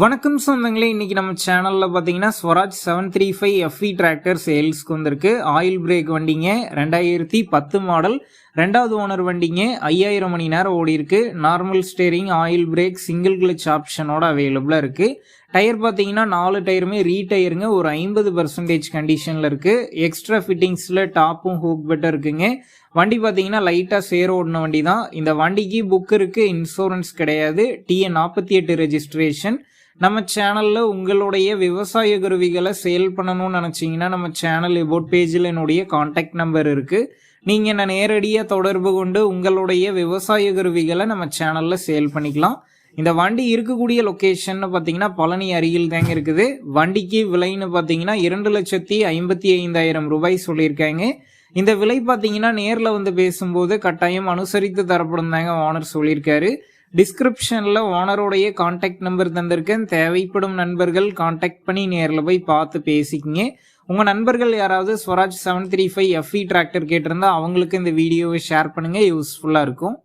வணக்கம் சொந்தங்களே இன்றைக்கி நம்ம சேனலில் பார்த்தீங்கன்னா Swaraj seven three five FE tractor சேல்ஸ்க்கு வந்திருக்கு. ஆயில் பிரேக் வண்டிங்க ரெண்டாயிரத்தி பத்து மாடல் ரெண்டாவது ஓனர் வண்டிங்க ஐயாயிரம் மணி நேரம் ஓடி இருக்கு. Normal steering oil brake single clutch ஆப்ஷனோட அவைலபிளாக இருக்குது டயர் பார்த்தீங்கன்னா நாலு டயருமே ரீடயருங்க ஒரு ஐம்பது பர்சன்டேஜ் கண்டிஷனில் இருக்குது எக்ஸ்ட்ரா ஃபிட்டிங்ஸில் டாப்பும் ஹூக் பெட்டும் இருக்குங்க. வண்டி பார்த்தீங்கன்னா லைட்டாக சேர ஓடின வண்டி தான். இந்த வண்டிக்கு புக் இருக்குது இன்சூரன்ஸ் கிடையாது. டிஎன் நாற்பத்தி எட்டு ரெஜிஸ்ட்ரேஷன் நம்ம சேனலில் உங்களுடைய விவசாய கருவிகளை சேல் பண்ணணும்னு நினச்சிங்கன்னா நம்ம சேனல் எபோட் பேஜில் என்னுடைய காண்டாக்ட் நம்பர் இருக்குது நீங்கள் நான் நேரடியாக தொடர்பு கொண்டு உங்களுடைய விவசாய கருவிகளை நம்ம சேனலில் சேல் பண்ணிக்கலாம். இந்த வண்டி இருக்கக்கூடிய லொக்கேஷன் பார்த்தீங்கன்னா பழனி அருகில் தாங்க இருக்குது. வண்டிக்கு விலைன்னு பார்த்தீங்கன்னா இரண்டு லட்சத்தி ஐம்பத்தி ஐந்தாயிரம் ரூபாய் சொல்லியிருக்காங்க. இந்த விலை பார்த்தீங்கன்னா நேரில் வந்து பேசும்போது கட்டாயம் அனுசரித்து தரப்படும் தாங்க ஓனர் சொல்லியிருக்காரு. டிஸ்கிரிப்ஷனில் ஓனருடைய காண்டாக்ட் நம்பர் தந்திருக்கேன். தேவைப்படும் நண்பர்கள் காண்டாக்ட் பண்ணி நேரில் போய் பார்த்து பேசிக்கிங்க. உங்கள் நண்பர்கள் யாராவது Swaraj seven three five FE tractor கேட்டிருந்தா அவங்களுக்கு இந்த வீடியோவை ஷேர் பண்ணுங்கள் யூஸ்ஃபுல்லாக இருக்கும்.